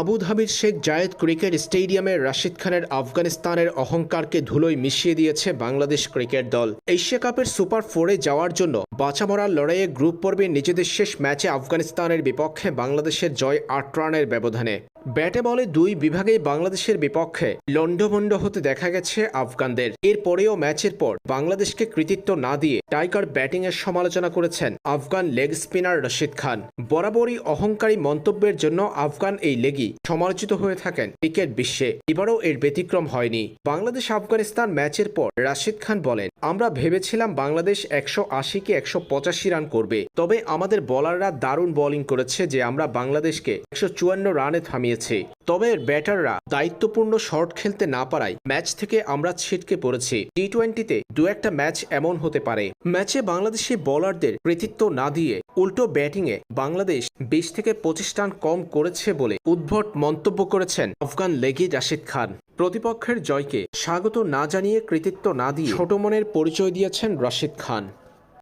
আবুধাবির শেখ জায়েদ cricket স্টেডিয়ামে রাশিদ খানের আফগানিস্তানের অহংকারকে ধুলোয় মিশিয়ে দিয়েছে বাংলাদেশ ক্রিকেট দল। এশিয়া কাপের সুপার ফোরে যাওয়ার জন্য বাঁচামরার লড়াইয়ে গ্রুপ পর্বে নিজেদের শেষ ম্যাচে আফগানিস্তানের বিপক্ষে বাংলাদেশের জয় আট রানের ব্যবধানে। ব্যাটে বলে দুই বিভাগেই বাংলাদেশের বিপক্ষে লন্ডভন্ড হতে দেখা গেছে আফগানদের। এরপরেও ম্যাচের পর বাংলাদেশকে কৃতিত্ব না দিয়ে টাইগার ব্যাটিংয়ের সমালোচনা করেছেন আফগান লেগ স্পিনার রশিদ খান। বরাবরই অহংকারী মন্তব্যের জন্য আফগান এই লেগই সমালোচিত হয়ে থাকেন ক্রিকেট বিশ্বে। এবারও এর ব্যতিক্রম হয়নি। বাংলাদেশ আফগানিস্তান ম্যাচের পর রাশিদ খান বলেন, আমরা ভেবেছিলাম বাংলাদেশ একশো আশি কি একশো পঁচাশি রান করবে। তবে আমাদের বলাররা দারুণ বোলিং করেছে যে আমরা বাংলাদেশকে একশো চুয়ান্ন রানে থামিয়েছি তবে ব্যাটাররা দায়িত্বপূর্ণ শট খেলতে না পারায় ম্যাচ থেকে আমরা ছিটকে পড়েছি। টি টোয়েন্টিতে দু একটা ম্যাচ এমন হতে পারে। ম্যাচে বাংলাদেশি বোলারদের কৃতিত্ব না দিয়ে উল্টো ব্যাটিংয়ে বাংলাদেশ বিশ থেকে পঁচিশ রান কম করেছে বলে উদ্ভট মন্তব্য করেছেন আফগান লেগি রাশিদ খান। প্রতিপক্ষের জয়কে স্বাগত না জানিয়ে কৃতিত্ব না দিয়ে ছোট মনের পরিচয় দিয়েছেন রাশিদ খান।